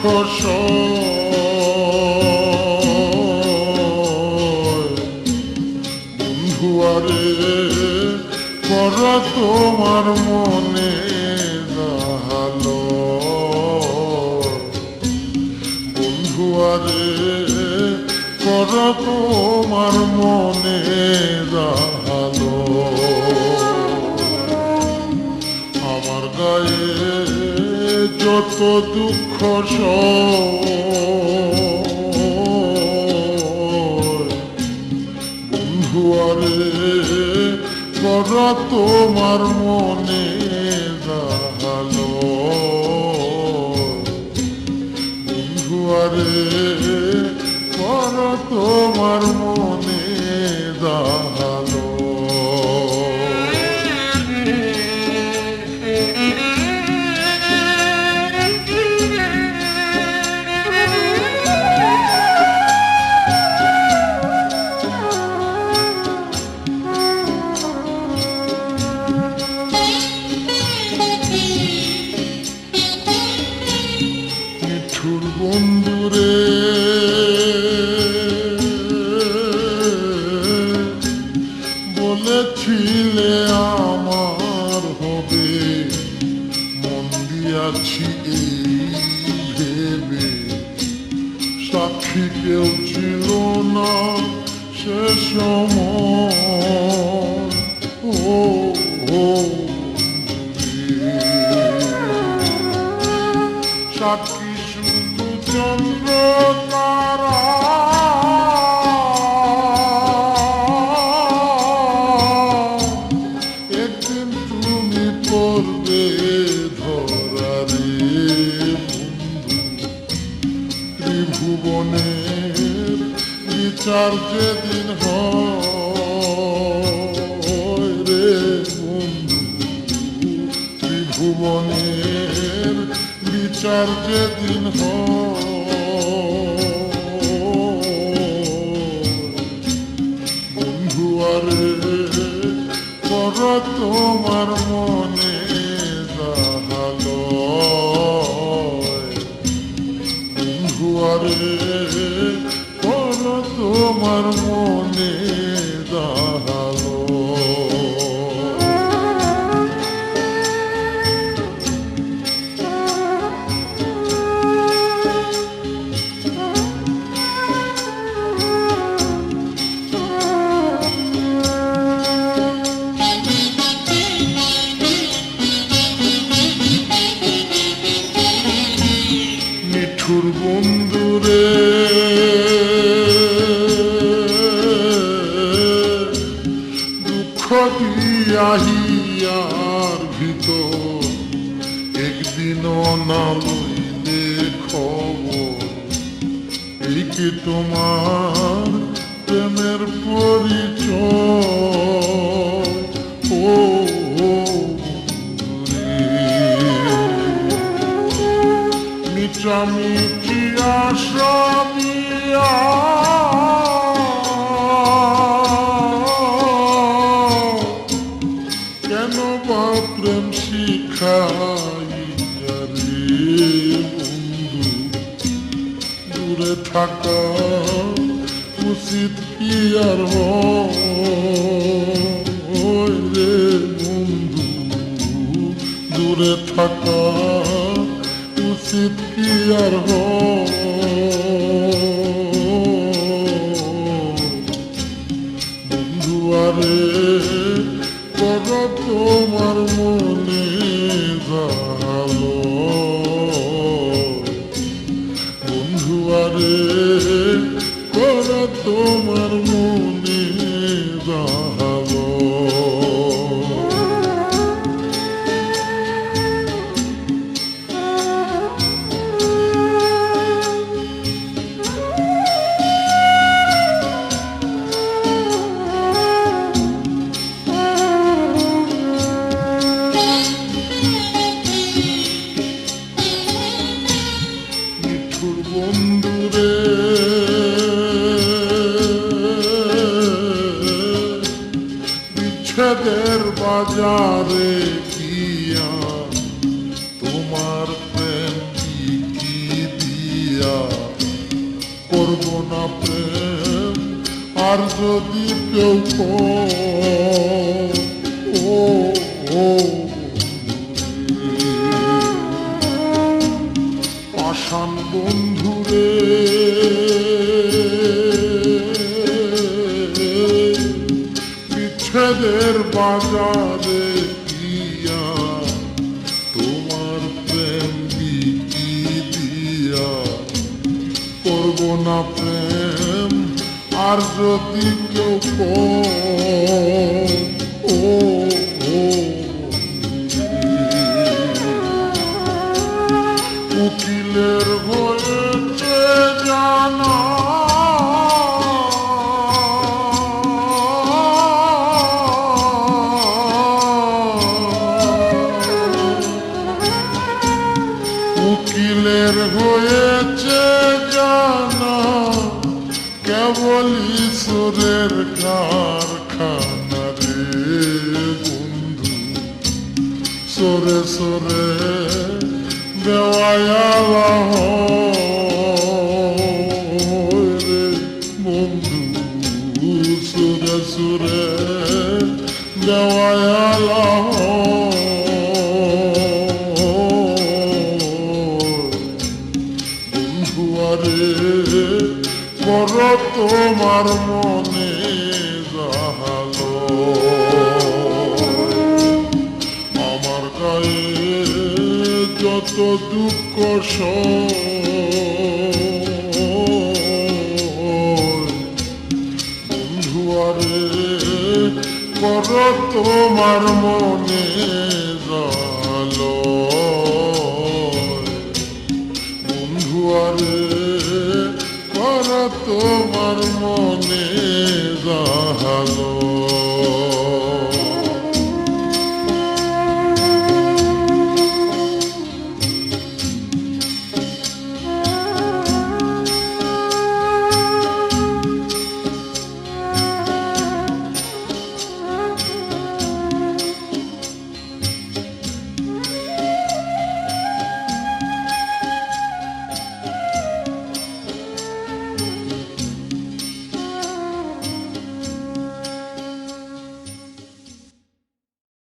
সয় বন্ধুয়ারে করা তোমার মনে জাহালো বন্ধুয়ারে করা তোমার মনে জাহালো যত দুঃখ বন্ধুয়ারে করা তোমার মনে বলেছিলে আমার হবে। মন দিয়াছি এই ভেবে। সাক্ষী কেউ ছিল না সে সময়। বিচার যেদিন হয় রে বিচার যেদিন বন্ধু তোমার মনে তোমার মনে জাহালো দুঃখ দিয়াহিয়ার ভিতর একদিন না লইলে খবর। এই কি তোমার প্রেমের পরিচয়? কেন বা প্রেম শিখাইয়া রে বন্ধু। দূরে থাকা উচিত কি আর রে বন্ধু? দূরে থাকা উচিত কি আর বন্ধু কর তোমার প্রেমের বাজারে গিয়া তোমার প্রেম কি দিয়া করব না প্রেম? আর যদি কেউ দিয়া তোমার প্রেম প্রেম আর যদি কেউ ও উকিলের হয়েছে জানা কেবল ঈশ্বরের কারখানা রে বন্ধু। সরে সরে দেওয়ালা যত দুঃখ বন্ধু কর তোমার মনে জালো। বন্ধু আরে কর তোমার মনে যাহা